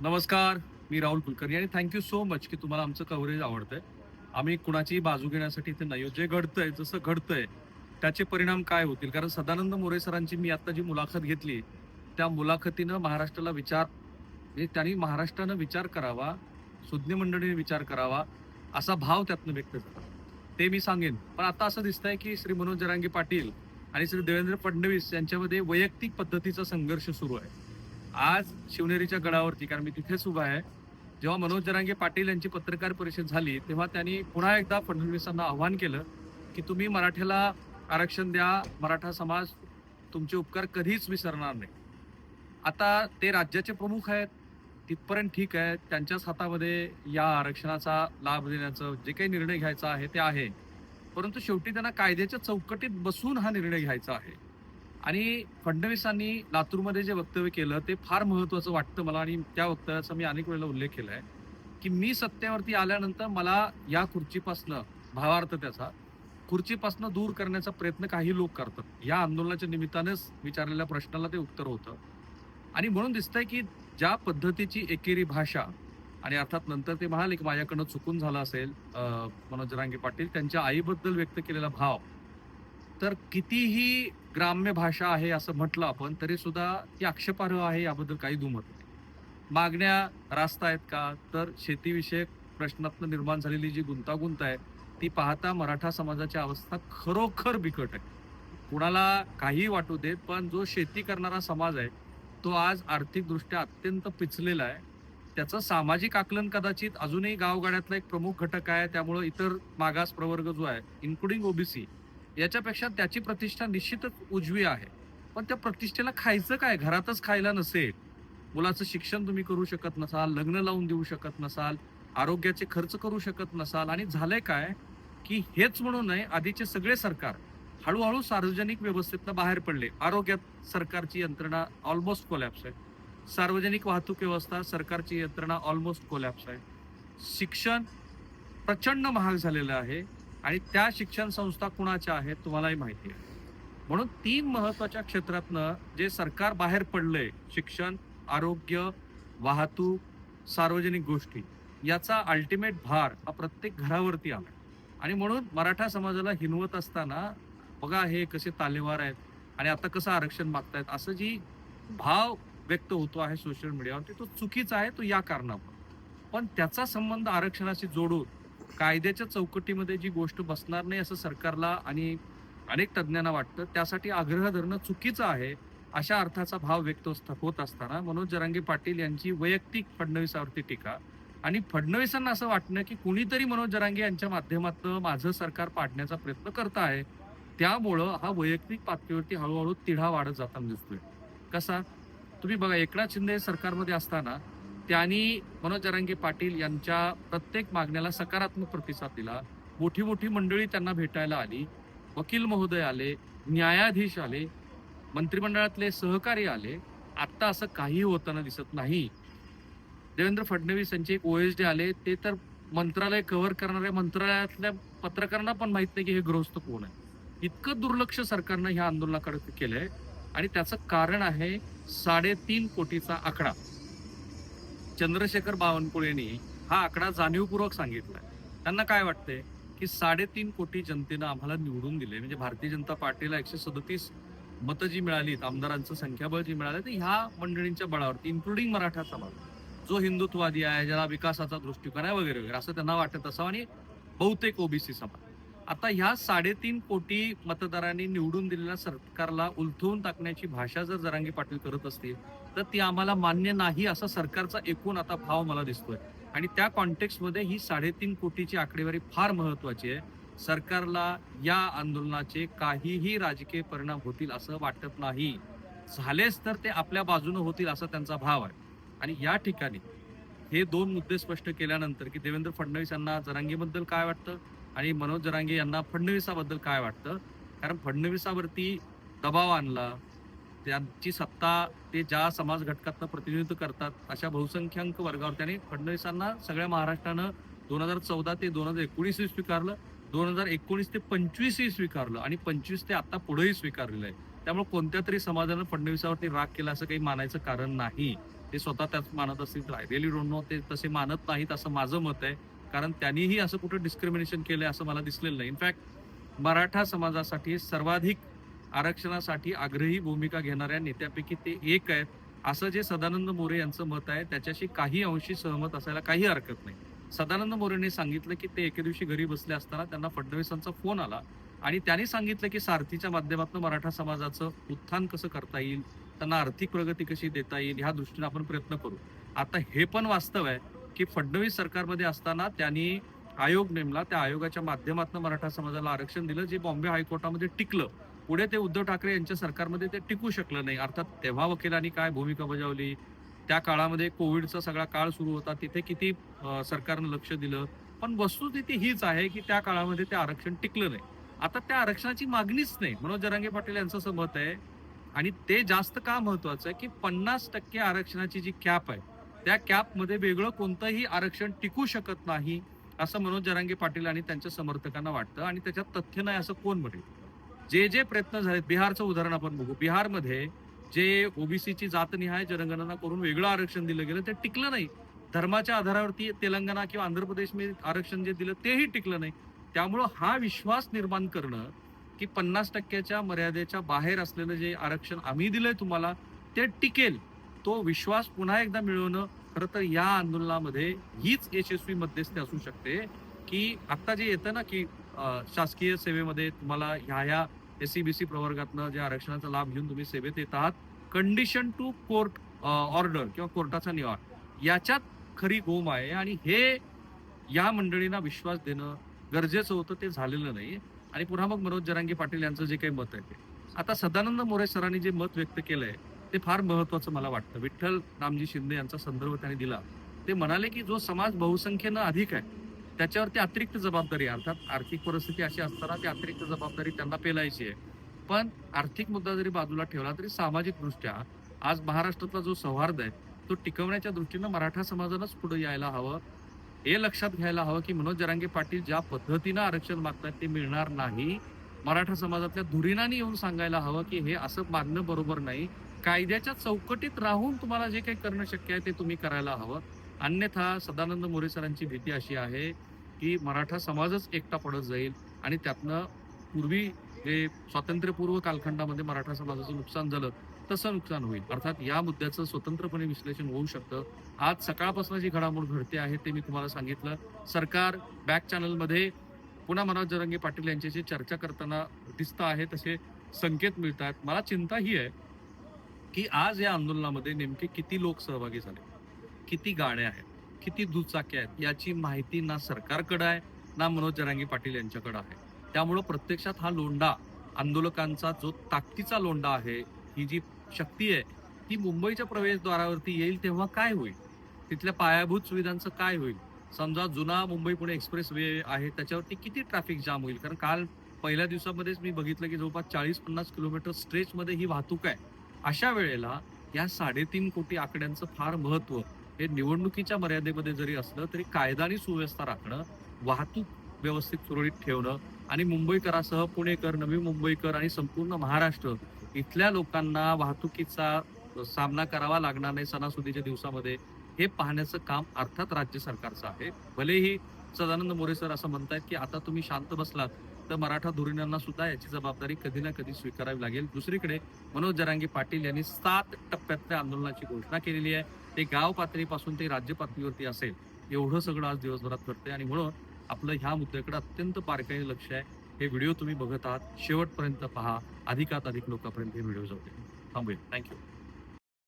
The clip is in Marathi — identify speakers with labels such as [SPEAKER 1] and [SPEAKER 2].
[SPEAKER 1] नमस्कार मी राहुल कुलकर्णी आणि थँक्यू सो मच की तुम्हाला आमचं कव्हरेज आवडतंय. आम्ही कुणाचीही बाजू घेण्यासाठी इथे नाही जे घडतंय जसं घडतंय त्याचे परिणाम काय होतील? कारण सदानंद मोरे सरांची मी आता जी मुलाखत घेतली त्या मुलाखतीनं महाराष्ट्राला विचार म्हणजे त्यांनी महाराष्ट्रानं विचार करावा सुज्ञ मंडळीने विचार करावा असा भाव त्यातनं व्यक्त झाला. ते मी सांगेन. पण आता असं दिसतंय की श्री मनोज जरांगे पाटील आणि श्री देवेंद्र फडणवीस यांच्यामध्ये वैयक्तिक पद्धतीचा संघर्ष सुरू आहे. आज शिवनेरीच्या गडावरती कारण मी तिथेच उभा आहे जेव्हा मनोज जरांगे पाटील यांची पत्रकार परिषद झाली तेव्हा त्यांनी पुन्हा एकदा फडणवीसांना आव्हान केलं की तुम्ही मराठ्याला आरक्षण द्या मराठा समाज तुमचे उपकार कधीच विसरणार नाही. आता ते राज्याचे प्रमुख आहेत तिथपर्यंत ठीक आहे त्यांच्याच हातामध्ये या आरक्षणाचा लाभ देण्याचं जे काही निर्णय घ्यायचा आहे ते आहे. परंतु शेवटी त्यांना कायद्याच्या चौकटीत बसून हा निर्णय घ्यायचा आहे. आणि फडणवीसांनी लातूरमध्ये जे वक्तव्य केलं ते फार महत्वाचं वाटतं मला आणि त्या वक्तव्याचा मी अनेक वेळेला उल्लेख केलाय की मी सत्तेवरती आल्यानंतर मला या खुर्चीपासनं भावार्थ त्याचा खुर्चीपासनं दूर करण्याचा प्रयत्न काही लोक करतात. या आंदोलनाच्या निमित्तानेच विचारलेल्या प्रश्नाला ते उत्तर होतं. आणि म्हणून दिसतंय की ज्या पद्धतीची एकेरी भाषा आणि अर्थात नंतर ते म्हणाले की माझ्याकडनं चुकून झालं असेल मनोज जरांगे पाटील त्यांच्या आईबद्दल व्यक्त केलेला भाव तर कितीही ग्राम्य भाषा आहे असं म्हटलं आपण तरी सुद्धा ती आक्षेपार्ह आहे याबद्दल काही दुमत नाही. मागण्या रास्त आहेत का? तर शेतीविषयक प्रश्नातनं निर्माण झालेली जी गुंतागुंत आहे ती पाहता मराठा समाजाची अवस्था खरोखर बिकट आहे. कुणाला काही वाटू देत पण जो शेती करणारा समाज आहे तो आज आर्थिकदृष्ट्या अत्यंत पिचलेला आहे. त्याचं सामाजिक आकलन कदाचित अजूनही गावगाड्यातला एक प्रमुख घटक आहे त्यामुळं इतर मागास प्रवर्ग जो आहे इन्क्लुडिंग ओबीसी याच्यापेक्षा त्याची प्रतिष्ठा निश्चितच उजवी आहे. पण त्या प्रतिष्ठेला खायचं काय? घरातच खायला नसेल. मुलाचं शिक्षण तुम्ही करू शकत नसाल लग्न लावून देऊ शकत नसाल आरोग्याचे खर्च करू शकत नसाल आणि झालंय काय? की हेच म्हणू नये आधीचे सगळे सरकार हळूहळू सार्वजनिक व्यवस्थेतनं बाहेर पडले. आरोग्यात सरकारची यंत्रणा ऑलमोस्ट कोलॅप्स आहे. सार्वजनिक वाहतूक व्यवस्था सरकारची यंत्रणा ऑलमोस्ट कोलॅप्स आहे. शिक्षण प्रचंड महाग झालेलं आहे. आणि त्या शिक्षण संस्था कुणाच्या आहेत तुम्हालाही माहिती आहे. म्हणून तीन महत्त्वाच्या क्षेत्रातनं जे सरकार बाहेर पडलंय शिक्षण आरोग्य वाहतूक सार्वजनिक गोष्टी याचा अल्टिमेट भार हा प्रत्येक घरावरती आला आणि म्हणून मराठा समाजाला हिनवत असताना बघा हे कसे तालेवार आहेत आणि आता कसं आरक्षण मागतायत असं जी भाव व्यक्त होतो आहे सोशल मीडियावरती तो चुकीचा आहे तो या कारणामुळे. पण त्याचा संबंध आरक्षणाशी जोडून कायद्याच्या चौकटीमध्ये जी गोष्ट बसणार नाही असं सरकारला आणि अनेक तज्ज्ञांना वाटतं त्यासाठी आग्रह धरणं चुकीचं आहे अशा अर्थाचा भाव व्यक्त होत असताना मनोज जरांगे पाटील यांची वैयक्तिक फडणवीसावरती टीका. आणि फडणवीसांना असं वाटणं की कुणीतरी मनोज जरांगे यांच्या माध्यमातून माझं सरकार पाडण्याचा प्रयत्न करत आहे त्यामुळं हा वैयक्तिक पातळीवरती हळूहळू तिढा वाढत जाताना दिसतोय. कसा? तुम्ही बघा एकनाथ शिंदे सरकारमध्ये असताना त्यांनी मनोज जरांगे पाटील यांच्या प्रत्येक मागण्याला सकारात्मक प्रतिसाद दिला. मोठी मोठी मंडळी त्यांना भेटायला आली. वकील महोदय आले न्यायाधीश आले मंत्रिमंडळातले सहकारी आले. आत्ता असं काही होताना दिसत नाही. देवेंद्र फडणवीस यांचे एक ओएसडी आले. ते तर मंत्रालय कव्हर करणाऱ्या मंत्रालयातल्या पत्रकारांना पण माहीत नाही की हे गृहस्थ कोण आहे. इतकं दुर्लक्ष सरकारनं ह्या आंदोलनाकडे केलंय. आणि त्याचं कारण आहे साडेतीन कोटीचा आकडा. चंद्रशेखर बावनकुळेंनी हा आकडा जाणीवपूर्वक सांगितला. त्यांना काय वाटतंय की साडेतीन कोटी जनतेनं आम्हाला निवडून दिले. म्हणजे भारतीय जनता पार्टीला एकशे सदतीस मतं जी मिळाली आमदारांचं संख्याबळ जी मिळालं ते ह्या मंडळींच्या बळावरती इन्क्लुडिंग मराठा समाज जो हिंदुत्ववादी आहे ज्याला विकासाचा दृष्टिकोन आहे वगैरे वगैरे असं त्यांना वाटत असावं आणि बहुतेक ओबीसी समाज. आता ह्या साडेतीन कोटी मतदारांनी निवडून दिलेल्या सरकारला उलथवून टाकण्याची भाषा जर जरांगी पाटील करत असतील तर ती आम्हाला मान्य नाही असा सरकारचा एकूण आता भाव मला दिसतोय. आणि त्या कॉन्टेक्स्टमध्ये ही साडेतीन कोटीची आकडेवारी फार महत्वाची आहे. सरकारला या आंदोलनाचे काहीही राजकीय परिणाम होतील असं वाटत नाही. झालेच तर ते आपल्या बाजूने होतील असा त्यांचा भाव आहे. आणि या ठिकाणी हे दोन मुद्दे स्पष्ट केल्यानंतर की देवेंद्र फडणवीस यांना जरांगीबद्दल काय वाटतं? आणि मनोज जरांगे यांना फडणवीसाबद्दल काय वाटतं? कारण फडणवीसावरती दबाव आणला त्यांची सत्ता ते ज्या समाज घटकातनं प्रतिनिधित्व करतात अशा बहुसंख्याक वर्गावर त्यांनी फडणवीसांना सगळ्या महाराष्ट्रानं दोन हजार चौदा ते दोन हजार एकोणीस स्वीकारलं दोन हजार एकोणीस ते पंचवीसही स्वीकारलं आणि पंचवीस ते आता पुढेही स्वीकारलेलं आहे. त्यामुळे कोणत्या तरी समाजानं फडणवीसावरती राग केला असं काही मानायचं कारण नाही. ते स्वतः त्यात मानत असतील राहिलेली आय डोंट नो ते तसे मानत नाहीत असं माझं मत आहे. कारण त्यांनीही असं कुठं डिस्क्रिमिनेशन केलंय असं मला दिसलेलं नाही. इनफॅक्ट मराठा समाजासाठी सर्वाधिक आरक्षणासाठी आग्रही भूमिका घेणाऱ्या नेत्यापैकी ते एक आहेत. असं जे सदानंद मोरे यांचं मत आहे त्याच्याशी काही अंशी सहमत असायला काही हरकत नाही. सदानंद मोरेने सांगितलं की ते एके दिवशी घरी बसले असताना त्यांना फडणवीसांचा फोन आला आणि त्यांनी सांगितलं की सारथीच्या माध्यमातून मराठा समाजाचं उत्थान कसं करता येईल त्यांना आर्थिक प्रगती कशी देता येईल ह्या दृष्टीने आपण प्रयत्न करू. आता हे पण वास्तव आहे की फडणवीस सरकारमध्ये असताना त्यांनी आयोग नेमला त्या आयोगाच्या माध्यमातून मराठा समाजाला आरक्षण दिलं जे बॉम्बे हायकोर्टामध्ये टिकलं. पुढे ते उद्धव ठाकरे यांच्या सरकारमध्ये ते टिकू शकलं नाही. अर्थात तेव्हा वकिलांनी काय भूमिका बजावली? त्या काळामध्ये कोविडचा सगळा काळ सुरू होता. तिथे किती सरकारनं लक्ष दिलं? पण वस्तुस्थिती हीच आहे की त्या काळामध्ये ते आरक्षण टिकलं नाही. आता त्या आरक्षणाची मागणीच नाही. मनोज जरांगे पाटील यांचं असं मत आहे. आणि ते जास्त का महत्वाचं आहे की पन्नास टक्के आरक्षणाची जी कॅप आहे त्या कॅपमध्ये वेगळं कोणतंही आरक्षण टिकू शकत नाही असं मनोज जरांगे पाटील आणि त्यांच्या समर्थकांना वाटतं. आणि त्याच्यात तथ्य नाही असं कोण म्हणेल? जे जे प्रयत्न झालेत बिहारचं उदाहरण आपण बघू. बिहारमध्ये जे ओबीसीची जातनिहाय जनगणना करून वेगळं आरक्षण दिलं गेलं ते टिकलं नाही. धर्माच्या आधारावरती तेलंगणा किंवा आंध्र प्रदेशमध्ये आरक्षण जे दिलं तेही टिकलं नाही. त्यामुळं हा विश्वास निर्माण करणं की पन्नास टक्क्याच्या मर्यादेच्या बाहेर असलेलं जे आरक्षण आम्ही दिलंय तुम्हाला ते टिकेल. तो विश्वास पुन्हा एकदा मिळवणं खरं तर या आंदोलनामध्ये हीच यशस्वी मध्यस्थी असू शकते की आता जे येतं ना की शासकीय सेवेमध्ये तुम्हाला ह्या ह्या एस सी बी सी प्रवर्गातनं जे आरक्षणाचा लाभ घेऊन तुम्ही सेवेत येत आहात. कंडिशन टू कोर्ट ऑर्डर किंवा कोर्टाचा निवार याच्यात खरी गोम आहे आणि हे या मंडळींना विश्वास देणं गरजेचं होतं ते झालेलं नाही आणि पुन्हा मग मनोज जरांगे पाटील यांचं जे काही मत आहे ते. आता सदानंद मोरे सरांनी जे मत व्यक्त केलंय ते फार महत्वाचं मला वाटतं. विठ्ठल रामजी शिंदे यांचा संदर्भ त्यांनी दिला. ते म्हणाले की जो समाज बहुसंख्येनं अधिक आहे त्याच्यावरती अतिरिक्त जबाबदारी अर्थात आर्थिक परिस्थिती अशी असताना ती अतिरिक्त जबाबदारी त्यांना पेलायची आहे. पण आर्थिक मुद्दा जरी बाजूला ठेवला तरी सामाजिक दृष्ट्या आज महाराष्ट्रातला जो सौहार्द आहे तो टिकवण्याच्या दृष्टीनं मराठा समाजानंच पुढे यायला हवं. हे लक्षात घ्यायला हवं की मनोज जरांगे पाटील ज्या पद्धतीनं आरक्षण मागतात ते मिळणार नाही. मराठा समाजातल्या धुरीणांनी येऊन सांगायला हवं की हे असं मागणं बरोबर नाही. कायद्याच्या चौकटीत राहून तुम्हाला जे काही करणं शक्य आहे ते तुम्ही करायला हवं. अन्यथा सदानंद मोरे सरांची भीती अशी आहे की मराठा समाजच एकटा पडत जाईल आणि त्यातनं पूर्वी जे स्वातंत्र्यपूर्व कालखंडामध्ये मराठा समाजाचं नुकसान झालं तसं नुकसान होईल. अर्थात या मुद्द्याचं स्वतंत्रपणे विश्लेषण होऊ शकतं. आज सकाळपासून जी घडामोड घडते आहे ते मी तुम्हाला सांगितलं. सरकार बॅक चॅनलमध्ये पुन्हा मनोज जरंगे पाटील यांच्याशी चर्चा करताना दिसतं आहे तसे संकेत मिळतात. मला चिंता ही आहे की आज या आंदोलनामध्ये नेमके किती लोक सहभागी झाले? किती गाड्या आहेत? किती दुचाक्या आहेत? याची माहिती ना सरकारकडे आहे ना मनोज जरांगी पाटील यांच्याकडे आहे. त्यामुळं प्रत्यक्षात हा लोंढा आंदोलकांचा जो ताकदीचा लोंढा आहे ही जी शक्ती आहे ती मुंबईच्या प्रवेशद्वारावरती येईल तेव्हा काय होईल? तिथल्या पायाभूत सुविधांचं काय होईल? समजा जुना मुंबई पुणे एक्सप्रेस वे आहे त्याच्यावरती किती ट्रॅफिक जाम होईल? कारण काल पहिल्या दिवसामध्येच मी बघितलं की जवळपास चाळीस पन्नास किलोमीटर स्ट्रेचमध्ये ही वाहतूक आहे. अशा वेळेला या साडेतीन कोटी आकड्यांचं फार महत्त्व हे निवडणुकीच्या मर्यादेमध्ये जरी असलं तरी कायदा आणि सुव्यवस्था राखणं वाहतूक व्यवस्थित सुरळीत ठेवणं आणि मुंबईकरासह पुणेकर नवी मुंबईकर आणि संपूर्ण महाराष्ट्र इथल्या लोकांना वाहतुकीचा सामना करावा लागणार नाही सणासुदीच्या दिवसामध्ये हे पाहण्याचं काम अर्थात राज्य सरकारचं आहे. भलेही सदानंद मोरे सर असं म्हणतायत की आता तुम्ही शांत बसलात तर मराठा धुरीणांना सुद्धा याची जबाबदारी कधी ना कधी स्वीकारावी लागेल. दुसरीकडे मनोज जरांगे पाटील यांनी सात टप्प्यातल्या आंदोलनाची घोषणा केलेली आहे. ते गाव पातळीपासून ते राज्य पातळीवरती असेल. एवढं सगळं आज दिवसभरात करते आणि म्हणून आपलं ह्या मुद्द्याकडे अत्यंत बारकाईने लक्ष आहे. हे व्हिडिओ तुम्ही बघत आहात. शेवटपर्यंत पहा. अधिकात अधिक लोकांपर्यंत हे व्हिडिओ जाऊ दे. थांबूया. थँक्यू